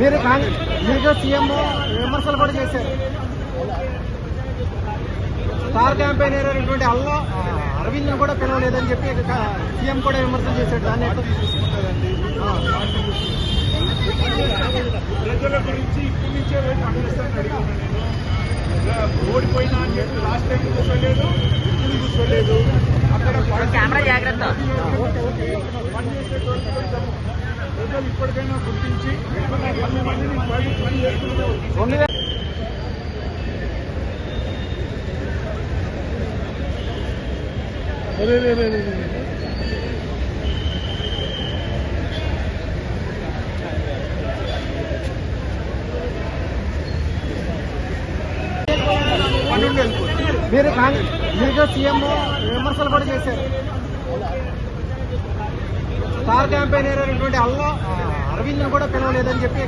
మీరు కాంగ్రెస్ మీకు సీఎం విమర్శలు కూడా చేశారు. స్టార్ క్యాంపెయిన్ అయినటువంటి అల్లా అరవింద్ కూడా పిలవలేదని చెప్పి సీఎం కూడా విమర్శలు చేశాడు. దాన్ని ఎట్లా తీసుకుంటారండి ప్రజల గురించి ఇప్పటి నుంచే అడిగాను. నేను ఓడిపోయినా అని చెప్పి లాస్ట్ టైం కూర్చోలేదు ఇప్పుడు కూర్చోలేదు. అక్కడ కెమెరా జాగ్రత్త. ప్రజలు ఇప్పటికైనా గుర్తించి పది మందిని పని పని చేస్తున్నారు. రెండు వేల. మీరు సీఎం విమర్శలు కూడా చేశారు. స్టార్ క్యాంపెయిన్ అయినటువంటి అల్లా అరవింద్ కూడా పిలవలేదని చెప్పి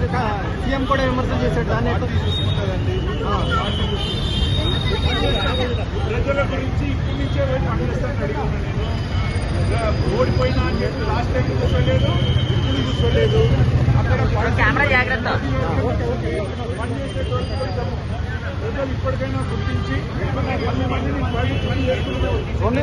సీఎం కూడా విమర్శలు చేశాడు. దాన్ని ఎట్లా తీసుకుంటారండి ప్రజల గురించి నుంచే అడిగాను ఓడిపోయినా అని చెప్పి లాస్ట్ టైం కూర్చోలేదు ఇప్పుడు కూర్చోలేదు అక్కడ కెమెరా జాగ్రత్త. ప్రజలు ఇప్పటికైనా గుర్తించి పది మందిని పని పని